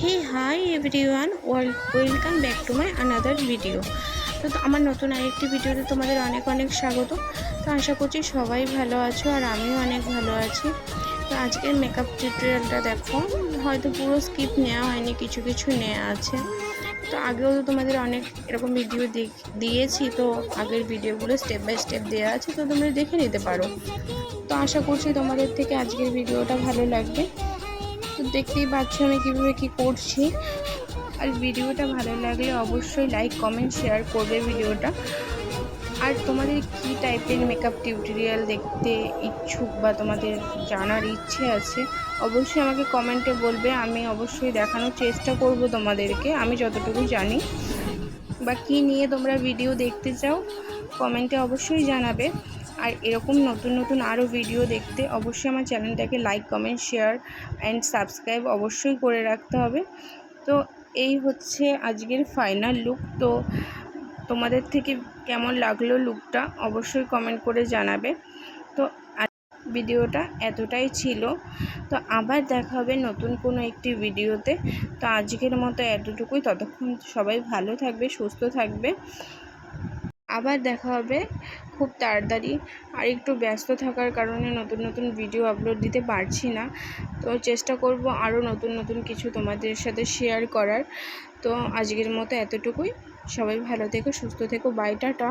Hey hi every everyone welcome back to my another video. তো আমার নতুন আরেকটি ভিডিওতে তোমাদের অনেক অনেক স্বাগত। তো আশা করছি সবাই ভালো আছো আর আমিও অনেক ভালো আছি। তো আজকের মেকআপ টিউটোরিয়ালটা দেখো, হয়তো পুরো স্কিপ নেওয়া হয়নি, কিছু কিছু নেওয়া আছে। তো আগেও তো তোমাদের অনেক এরকম ভিডিও দিয়েছি, তো আগের ভিডিওগুলো স্টেপ বাই স্টেপ দেওয়া আছে, তো তোমরা দেখে নিতে পারো। তো আশা করছি তোমাদের থেকে আজকের ভিডিওটা ভালো লাগবে। দেখতেই পাচ্ছ আমি কীভাবে কী করছি। আর ভিডিওটা ভালো লাগলে অবশ্যই লাইক কমেন্ট শেয়ার করবে ভিডিওটা। আর তোমাদের কি টাইপের মেকআপ টিউটোরিয়াল দেখতে ইচ্ছুক বা তোমাদের জানার ইচ্ছে আছে, অবশ্যই আমাকে কমেন্টে বলবে। আমি অবশ্যই দেখানোর চেষ্টা করব তোমাদেরকে, আমি যতটুকু জানি। বা কি নিয়ে তোমরা ভিডিও দেখতে চাও কমেন্টে অবশ্যই জানাবে। আর এরকম নতুন নতুন আরও ভিডিও দেখতে অবশ্যই আমার চ্যানেলটাকে like comment share and subscribe অবশ্যই করে রাখতে হবে। তো এই হচ্ছে আজকের ফাইনাল লুক তো তোমাদের থেকে কেমন লাগল লুকটা অবশ্যই কমেন্ট করে জানাবে। তো ভিডিওটা এতটাই ছিল। তো আবার দেখা হবে নতুন কোনো একটি ভিডিওতে তো আজকের মতো এতটুকুই। ততক্ষণ সবাই ভালো থাকবে, সুস্থ থাকবে। আবার দেখা হবে খুব তাড়াতাড়ি। আর একটু ব্যস্ত থাকার কারণে নতুন নতুন ভিডিও আপলোড দিতে পারছি না। তো চেষ্টা করব আরও নতুন নতুন কিছু তোমাদের সাথে শেয়ার করার। তো আজকের মতো এতটুকুই। সবাই ভালো থেকো, সুস্থ থেকো। বাইটাটা